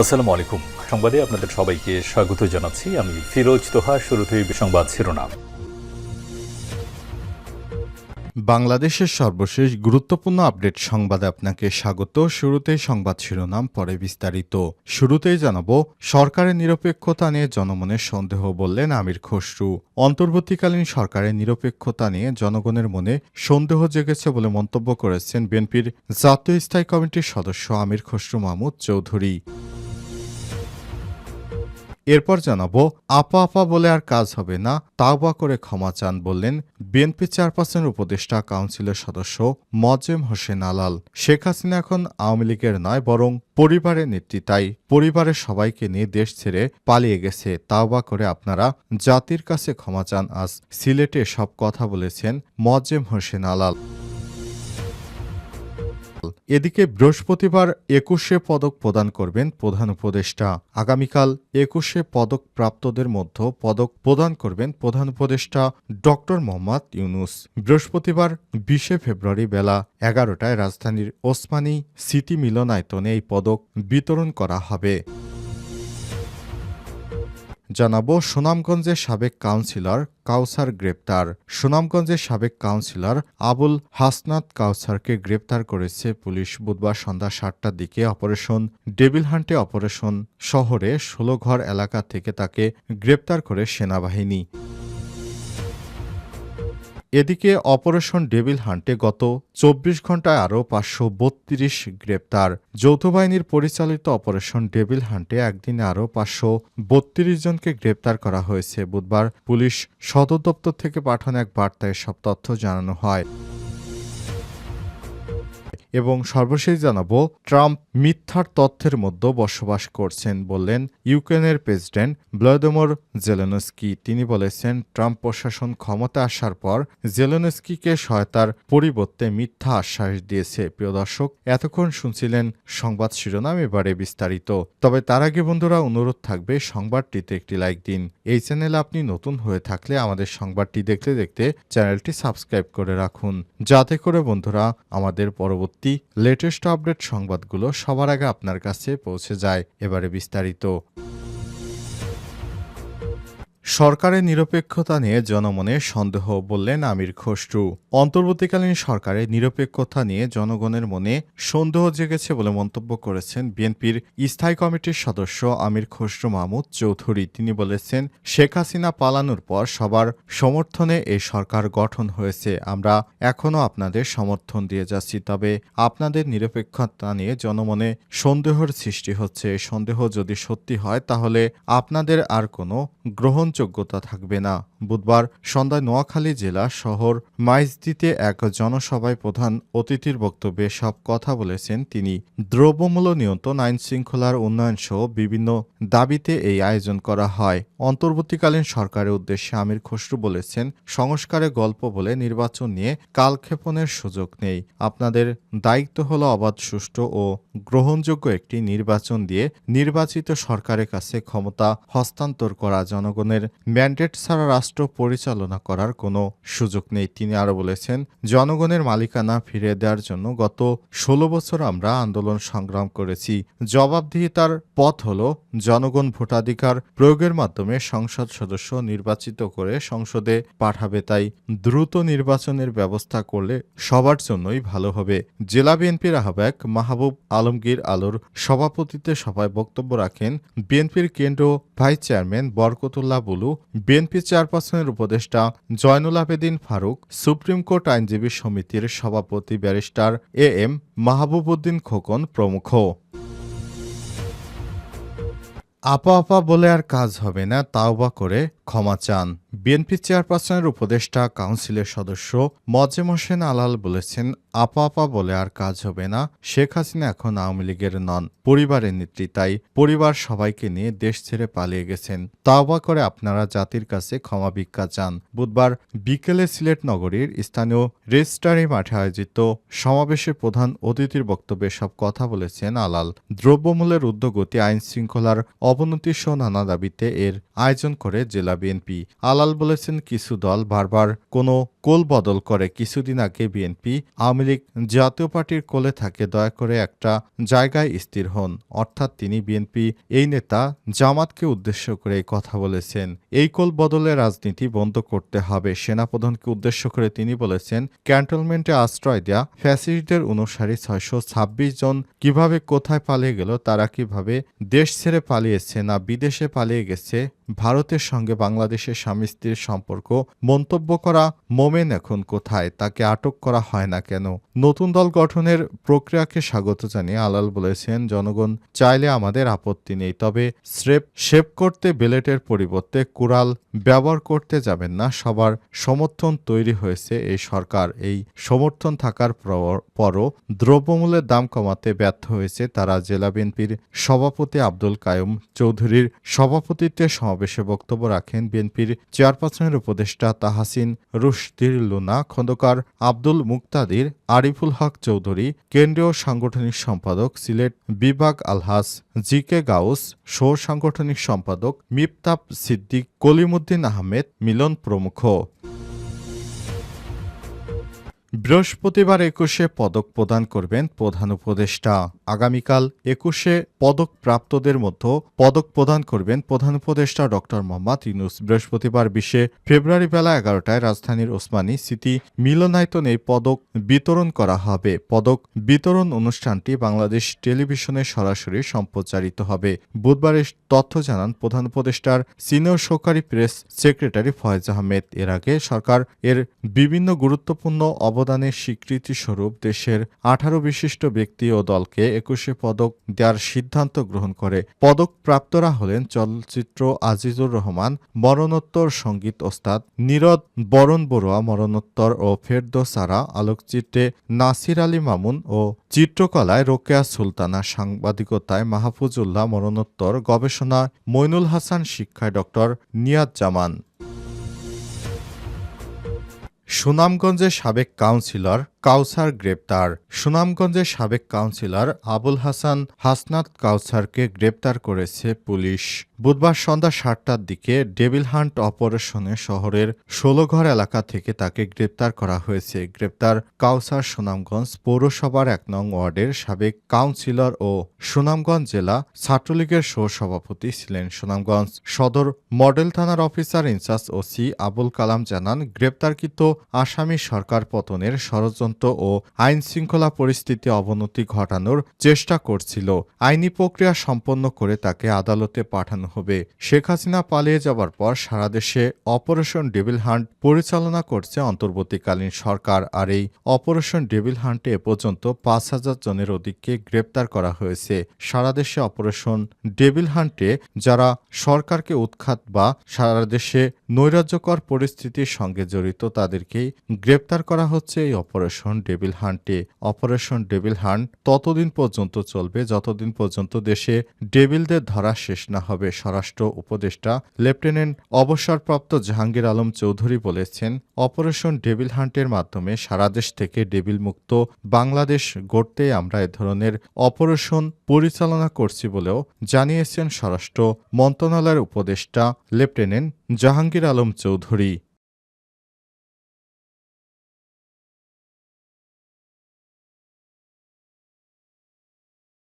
আসসালামু আলাইকুম সংবাদে আপনাদের সবাইকে স্বাগত জানাচ্ছি। আমি ফিরোজ তোহা, শুরুতেই সংবাদ শিরোনাম। বাংলাদেশের সর্বশেষ গুরুত্বপূর্ণ আপডেট সংবাদে আপনাকে স্বাগত। শুরুতেই সংবাদ শিরোনাম, পরে বিস্তারিত। শুরুতেই জানাব, সরকারের নিরপেক্ষতা নিয়ে জনমনের সন্দেহ বললেন আমির খসরু। অন্তর্বর্তীকালীন সরকারের নিরপেক্ষতা নিয়ে জনগণের মনে সন্দেহ জেগেছে বলে মন্তব্য করেছেন বিএনপির জাতীয় স্থায়ী কমিটির সদস্য আমির খসরু মাহমুদ চৌধুরী। এরপর জানাব, আপা আপা বলে আর কাজ হবে না, তাওবা করে ক্ষমা চান বললেন বিএনপি চেয়ারপারসন উপদেষ্টা কাউন্সিলের সদস্য মজেম হোসেন আলাল। শেখ হাসিনা এখন আওয়ামী লীগের নয়, বরং পরিবারের নেত্রী। তাই পরিবারের সবাইকে নিয়ে দেশ ছেড়ে পালিয়ে গেছে। তাওবা করে আপনারা জাতির কাছে ক্ষমা চান। আজ সিলেটে সব কথা বলেছেন মজেম হোসেন আলাল। এদিকে বৃহস্পতিবার একুশে পদক প্রদান করবেন প্রধান উপদেষ্টা। আগামীকাল একুশে পদক প্রাপ্তদের মধ্যে পদক প্রদান করবেন প্রধান উপদেষ্টা ডক্টর মোহাম্মদ ইউনুস। বৃহস্পতিবার বিশে ফেব্রুয়ারি বেলা এগারোটায় রাজধানীর ওসমানী সিটি মিলনায়তনে এই পদক বিতরণ করা হবে। জানাব, সুনামগঞ্জের সাবেক কাউন্সিলর কাউসার গ্রেপ্তার। সুনামগঞ্জের সাবেক কাউন্সিলর আবুল হাসনাত কাউসারকে গ্রেপ্তার করেছে পুলিশ বুধবার সন্ধ্যা সাতটার দিকে অপারেশন ডেবিল হান্টে অপারেশন শহরে ষোলোঘর এলাকা থেকে তাকে গ্রেপ্তার করে সেনাবাহিনী। এদিকে অপারেশন ডেভিল হান্টে গত চব্বিশ ঘন্টায় আরও পাঁচশো বত্রিশ গ্রেপ্তার। যৌথবাহিনীর পরিচালিত অপারেশন ডেভিল হান্টে একদিনে আরও পাঁচশো বত্রিশ জনকে গ্রেপ্তার করা হয়েছে। বুধবার পুলিশ সদর দপ্তর থেকে পাঠানো এক বার্তায় সব তথ্য জানানো হয়। এবং সর্বশেষ জানাব, ট্রাম্প মিথ্যার তথ্যের মধ্যে বসবাস করছেন বললেন ইউক্রেনের প্রেসিডেন্ট ভ্লাদিমির জেলেনস্কি। তিনি বলেছেন, ট্রাম্প প্রশাসন ক্ষমতা আসার পর জেলেনস্কিকে সহায়তার পরিবর্তে মিথ্যা আশ্বাস দিয়েছে। প্রিয় দর্শক, এতক্ষণ শুনছিলেন সংবাদ শিরোনাম, এবারে বিস্তারিত। তবে তার আগে বন্ধুরা, অনুরোধ থাকবে সংবাদটিতে একটি লাইক দিন। এই চ্যানেলে আপনি নতুন হয়ে থাকলে আমাদের সংবাদটি দেখতে দেখতে চ্যানেলটি সাবস্ক্রাইব করে রাখুন। যাতে করে বন্ধুরা আমাদের পরবর্তী লেটেস্ট আপডেট সংবাদগুলো সবার আগে আপনার কাছে পৌঁছে যায়। এবারে বিস্তারিত। সরকারের নিরপেক্ষতা নিয়ে জনমনে সন্দেহ বললেন আমির খসরু। অন্তর্বর্তীকালীন সরকারের নিরপেক্ষতা নিয়ে জনগণের মনে সন্দেহ জেগেছে বলে মন্তব্য করেছেন বিএনপির স্থায়ী কমিটির সদস্য আমির খসরু মাহমুদ চৌধুরী। তিনি বলেছেন, শেখ হাসিনা পালানোর পর সবার সমর্থনে এই সরকার গঠন হয়েছে। আমরা এখনও আপনাদের সমর্থন দিয়ে যাচ্ছি, তবে আপনাদের নিরপেক্ষতা নিয়ে জনমনে সন্দেহের সৃষ্টি হচ্ছে। সন্দেহ যদি সত্যি হয়, তাহলে আপনাদের আর কোনো গ্রহণযোগ্যতা থাকবে না। বুধবার সন্ধ্যায় নোয়াখালী জেলা শহর মাইজদিতে এক জনসভায় প্রধান অতিথির বক্তব্যে সব কথা বলেছেন তিনি। দ্রব্যমূল্য নিয়ন্ত্রণ আইন শৃঙ্খলার উন্নয়ন সহ বিভিন্ন দাবিতে এই আয়োজন করা হয়। অন্তর্বর্তীকালীন সরকারের উদ্দেশ্যে আমির খসরু বলেছেন সংস্কারে গল্প বলে নির্বাচন নিয়ে কালক্ষেপণের সুযোগ নেই। আপনাদের দায়িত্ব হল অবাধ, সুষ্ঠু ও গ্রহণযোগ্য একটি নির্বাচন দিয়ে নির্বাচিত সরকারের কাছে ক্ষমতা হস্তান্তর করা জনগণের ম্যান্ডেট ছাড়া রাষ্ট্র পরিচালনা করার কোনো সুযোগ নেই। তিনি আরও বলেছেন, জনগণের মালিকানা ফিরিয়ে দেওয়ার জন্য গত ষোলো বছর আমরা আন্দোলন সংগ্রাম করেছি। জবাবদিহিতার পথ হল জনগণ ভোটাধিকার প্রয়োগের মাধ্যমে সংসদ সদস্য নির্বাচিত করে সংসদে পাঠাবে। তাই দ্রুত নির্বাচনের ব্যবস্থা করলে সবার জন্যই ভালো হবে। জেলা বিএনপির আহ্বায়ক মাহবুব আলমগীর আলোর সভাপতিত্বে সভায় বক্তব্য রাখেন বিএনপির কেন্দ্র vice chairman Barkatullah Bulu BNP চেয়ারপারসনের উপদেষ্টা জয়নুল আবেদিন ফারুক, সুপ্রিম কোর্ট আইনজীবী সমিতির সভাপতি barrister A M Mahbubuddin Khokon প্রমুখ। আপা আপা বলে আর কাজ হবে না তাও বা করে ক্ষমা চান। বিএনপি চেয়ারপারসনের উপদেষ্টা কাউন্সিলের সদস্য মজেম হোসেন আলাল বলেছেন, আপা আপা বলে আর কাজ হবে না। শেখ হাসিনা এখন আওয়ামী লীগের নন। পরিবারের নেত্রী তাই পরিবার সবাইকে নিয়ে দেশ ছেড়ে পালিয়ে গেছেন। তাওবা করে আপনারা জাতির কাছে ক্ষমা ভিক্ষা চান। বুধবার বিকেলে সিলেট নগরীর স্থানীয় রেজিস্ট্রারি মাঠে আয়োজিত সমাবেশে প্রধান অতিথির বক্তব্যে সব কথা বলেছেন আলাল। দ্রব্যমূল্যের ঊর্ধ্বগতি আইন শৃঙ্খলার অবনতি সহ নানা দাবিতে এর আয়োজন করে জেলা বিএনপি। আলাল বলেছেন কিছু দল বারবার কোনো কোল বদল করে কিছুদিন আগে বিএনপি আওয়ামী লীগ জাতীয় পার্টির কোলে থাকে, দয়া করে একটা জায়গায় স্থির হন। অর্থাৎ তিনি বিএনপি, এই নেতা জামাতকে উদ্দেশ্য করে কথা বলেছেন। এই কোল বদলের রাজনীতি বন্ধ করতে হবে। সেনাপ্রধানকে উদ্দেশ্য করে তিনি বলেছেন, ক্যান্টনমেন্টে আশ্রয় দেয়া ফ্যাসিলিটির অনুসারী ছয়শো ছাব্বিশ জন কীভাবে কোথায় পালিয়ে গেল, তারা কীভাবে দেশ ছেড়ে পালিয়েছে না বিদেশে পালিয়ে গেছে, ভারতের সঙ্গে বাংলাদেশের স্বামী স্ত্রীর সম্পর্ক, মন্তব্য করা মোমেন এখন কোথায়? তাকে আটক করা হয় না কেন? নতুন দল গঠনের প্রক্রিয়াকে স্বাগত জানিয়ে আলাল বলেছেন, জনগণ চাইলে আমাদের আপত্তি নেই, তবে স্রেপ শেপ করতে বেলেটের পরিবর্তে কুড়াল ব্যবহার করতে যাবেন না, সবার সমর্থন তৈরি হয়েছে এই সরকার। এই সমর্থন থাকার পরও দ্রব্যমূল্যের দাম কমাতে ব্যর্থ হয়েছে তারা। জেলা বিএনপির সভাপতি আব্দুল কায়ুম চৌধুরীর সভাপতিত্বে সমাবেশে বক্তব্য রাখেন বিএনপির চেয়ারপারসনের উপদেষ্টা তাহাসিন লুনা খন্দকার আব্দুল মুক্তাদির, আরিফুল হক চৌধুরী, কেন্দ্রীয় সাংগঠনিক সম্পাদক সিলেট বিভাগ আলহাস জি কে গাউস সহ সাংগঠনিক সম্পাদক মিফতাব সিদ্দিক, কলিমুদ্দিন আহমেদ মিলন প্রমুখ। বৃহস্পতিবার একুশে পদক প্রদান করবেন প্রধান উপদেষ্টা। আগামীকাল একুশে পদক প্রাপ্তদের মধ্যে পদক প্রদান করবেন প্রধান উপদেষ্টা ডক্টর মোহাম্মদ ইউনুস। বৃহস্পতিবার বিশে ফেব্রুয়ারি বেলা এগারোটায় রাজধানীর ওসমানী সিটি মিলনায়তনে এই পদক বিতরণ করা হবে। পদক বিতরণ অনুষ্ঠানটি বাংলাদেশ টেলিভিশনে সরাসরি সম্প্রচারিত হবে। বুধবার এই তথ্য জানান প্রধান উপদেষ্টার সিনিয়র সহকারী প্রেস সেক্রেটারি ফয়েজ আহমেদ। এর আগে সরকার এর বিভিন্ন গুরুত্বপূর্ণ অবদানের স্বীকৃতি স্বরূপ দেশের আঠারো বিশিষ্ট ব্যক্তি ও দলকে একুশে পদক দেওয়ার সিদ্ধান্ত গ্রহণ করে। পদক প্রাপ্তরা হলেন চলচ্চিত্র আজিজুর রহমান, মরণোত্তর সংগীত ওস্তাদ নীরদ বরণ বড়ুয়া মরণোত্তর ও ফেরদো সারা আলোকচিত্রে নাসির আলী মামুন ও চিত্রকলায় রোকেয়া সুলতানা, সাংবাদিকতায় মাহফুজুল্লাহ মরণোত্তর গবেষণা মইনুল হাসান শিক্ষায় ডক্টর নিয়াজ জামান। সুনামগঞ্জের সাবেক কাউন্সিলর কাউসার গ্রেপ্তার। সুনামগঞ্জের সাবেক কাউন্সিলর আবুল হাসান হাসনাত কাউসারকে গ্রেপ্তার করেছে পুলিশ। বুধবার সন্ধ্যা সাতটার দিকে ডেভিল হান্ট অপারেশনে শহরের ষোলঘর এলাকা থেকে তাকে গ্রেপ্তার করা হয়েছে। গ্রেপ্তার কাউসার সুনামগঞ্জ পৌরসভার এক নং ওয়ার্ডের সাবেক কাউন্সিলর ও সুনামগঞ্জ জেলা ছাত্রলীগের সহ সভাপতি ছিলেন। সুনামগঞ্জ সদর মডেল থানার officer in charge OC Abul Kalam জানান, গ্রেপ্তারকৃত আসামি সরকার পতনের ষড়যন্ত্র ও আইন শৃঙ্খলা পরিস্থিতি অবনতি ঘটানোর চেষ্টা করছিল। আইনি প্রক্রিয়া সম্পন্ন করে তাকে আদালতে পাঠানো হবে। শেখ হাসিনা পালিয়ে যাবার পর সারা দেশে অপারেশন ডেভিল হান্ট পরিচালনা করছে অন্তর্বর্তীকালীন সরকার। আর এই অপারেশন ডেভিল হান্টে এ পর্যন্ত পাঁচ হাজার জনের অধিককে গ্রেপ্তার করা হয়েছে। সারা দেশে অপারেশন ডেভিল হান্টে যারা সরকারকে উৎখাত বা সারা দেশে নৈরাজ্যকর পরিস্থিতির সঙ্গে জড়িত তাদেরকেই গ্রেপ্তার করা হচ্ছে এই অপারেশন ডেভিল হান্টে। অপারেশন ডেভিল হান্ট ততদিন পর্যন্ত চলবে, যতদিন পর্যন্ত দেশে ডেভিলদের ধরা শেষ না হবে, স্বরাষ্ট্র উপদেষ্টা লেফটেন্যান্ট অবসরপ্রাপ্ত জাহাঙ্গীর আলম চৌধুরী বলেছেন, অপারেশন ডেভিল হান্টের মাধ্যমে সারা দেশ থেকে ডেভিল মুক্ত বাংলাদেশ গড়তে আমরা এ ধরনের অপারেশন পরিচালনা করছি বলেও জানিয়েছেন স্বরাষ্ট্র মন্ত্রণালয়ের উপদেষ্টা লেফটেন্যান্ট জাহাঙ্গীর আলম চৌধুরী।